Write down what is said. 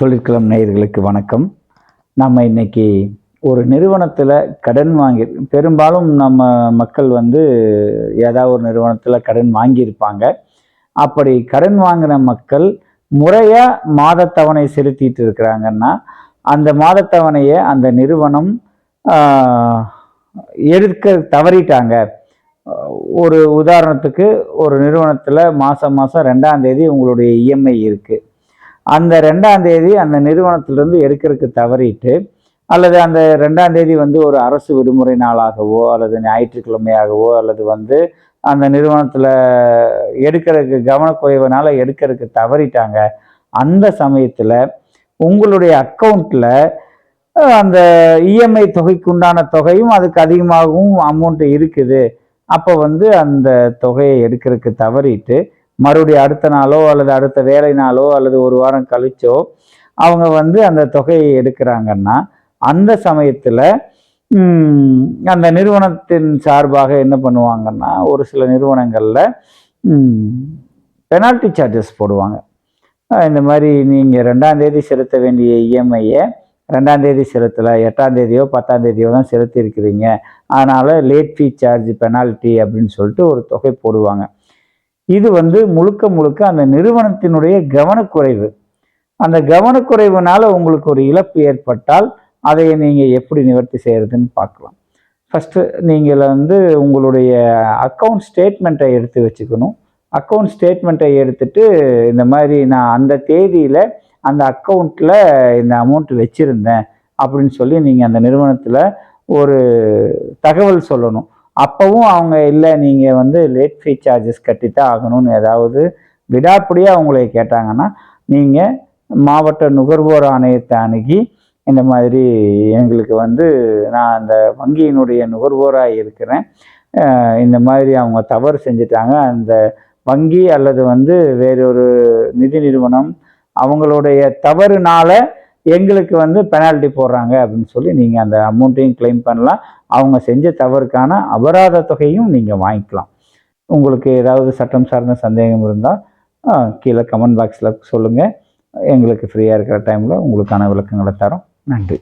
தொழிற்கலம் நேயர்களுக்கு வணக்கம். நம்ம இன்னைக்கு ஒரு நிறுவனத்தில் கடன் வாங்கி பெரும்பாலும் நம்ம மக்கள் வந்து ஏதாவது ஒரு நிறுவனத்தில் கடன் வாங்கியிருப்பாங்க. அப்படி கடன் வாங்கின மக்கள் முறையாக மாதத்தவணை செலுத்திட்டு இருக்கிறாங்கன்னா அந்த மாதத்தவணையை அந்த நிறுவனம் எடுக்க தவறிட்டாங்க. ஒரு உதாரணத்துக்கு ஒரு நிறுவனத்தில் மாதம் மாதம் ரெண்டாம் தேதி உங்களுடைய இஎம்ஐ இருக்குது அந்த ரெண்டாம் தேதி அந்த நிறுவனத்திலிருந்து எடுக்கிறதுக்கு தவறிட்டு அல்லது அந்த ரெண்டாம் தேதி வந்து ஒரு அரசு விடுமுறை நாளாகவோ அல்லது ஞாயிற்றுக்கிழமையாகவோ அல்லது வந்து அந்த நிறுவனத்தில் எடுக்கிறதுக்கு கவனக்குறைவுனால எடுக்கிறதுக்கு தவறிட்டாங்க. அந்த சமயத்தில் உங்களுடைய அக்கௌண்ட்டில் அந்த இஎம்ஐ தொகைக்கு உண்டான தொகையும் அதுக்கு அதிகமாகவும் அமௌண்ட்டு இருக்குது. அப்போ வந்து அந்த தொகையை எடுக்கிறதுக்கு தவறிட்டு மறுபடியும் அடுத்த நாளோ அல்லது அடுத்த வேலை நாளோ அல்லது ஒரு வாரம் கழிச்சோ அவங்க வந்து அந்த தொகையை எடுக்கிறாங்கன்னா அந்த சமயத்தில் அந்த நிறுவனத்தின் சார்பாக என்ன பண்ணுவாங்கன்னா ஒரு சில நிறுவனங்களில் பெனால்ட்டி சார்ஜஸ் போடுவாங்க. இந்த மாதிரி நீங்கள் ரெண்டாந்தேதி செலுத்த வேண்டிய இஎம்ஐயை ரெண்டாந்தேதி செலுத்தலை எட்டாந்தேதியோ பத்தாந்தேதியோ தான் செலுத்தியிருக்கிறீங்க. அதனால் லேட் ஃபீ சார்ஜ் பெனால்ட்டி அப்படின்னு சொல்லிட்டு ஒரு தொகை போடுவாங்க. இது வந்து முழுக்க முழுக்க அந்த நிறுவனத்தினுடைய கவனக்குறைவு. அந்த கவனக்குறைவுனால உங்களுக்கு ஒரு இழப்பு ஏற்பட்டால் அதை நீங்கள் எப்படி நிவர்த்தி செய்கிறதுன்னு பார்க்கலாம். ஃபஸ்ட்டு நீங்கள் வந்து உங்களுடைய அக்கௌண்ட் ஸ்டேட்மெண்ட்டை எடுத்து வச்சுக்கணும். அக்கௌண்ட் ஸ்டேட்மெண்ட்டை எடுத்துட்டு இந்த மாதிரி நான் அந்த தேதியில் அந்த அக்கௌண்ட்டில் இந்த அமௌண்ட் வச்சுருந்தேன் அப்படின்னு சொல்லி நீங்கள் அந்த நிறுவனத்தில் ஒரு தகவல் சொல்லணும். அப்போவும் அவங்க இல்லை நீங்கள் வந்து லேட் ஃபீ சார்ஜஸ் கட்டித்தான் ஆகணும்னு ஏதாவது விடாப்பிடியாக அவங்களை கேட்டாங்கன்னா நீங்கள் மாவட்ட நுகர்வோர் ஆணையத்தை அணுகி இந்த மாதிரி எங்களுக்கு வந்து நான் அந்த வங்கியினுடைய நுகர்வோராக இருக்கிறேன். இந்த மாதிரி அவங்க தவறு செஞ்சுட்டாங்க. அந்த வங்கி அல்லது வந்து வேறொரு நிதி நிறுவனம் அவங்களுடைய தவறுனால எங்களுக்கு வந்து பெனால்ட்டி போடுறாங்க அப்படின்னு சொல்லி நீங்கள் அந்த அமௌண்ட்டையும் கிளைம் பண்ணலாம். அவங்க செஞ்ச தவறுக்கான அபராத தொகையும் நீங்கள் வாங்கிக்கலாம். உங்களுக்கு ஏதாவது சட்டம் சார்ந்த சந்தேகம் இருந்தால் கீழே கமெண்ட் பாக்ஸில் சொல்லுங்கள் எங்களுக்கு ஃப்ரீயாக இருக்கிற டைமில் உங்களுக்கான விளக்கங்களை தரோம். நன்றி.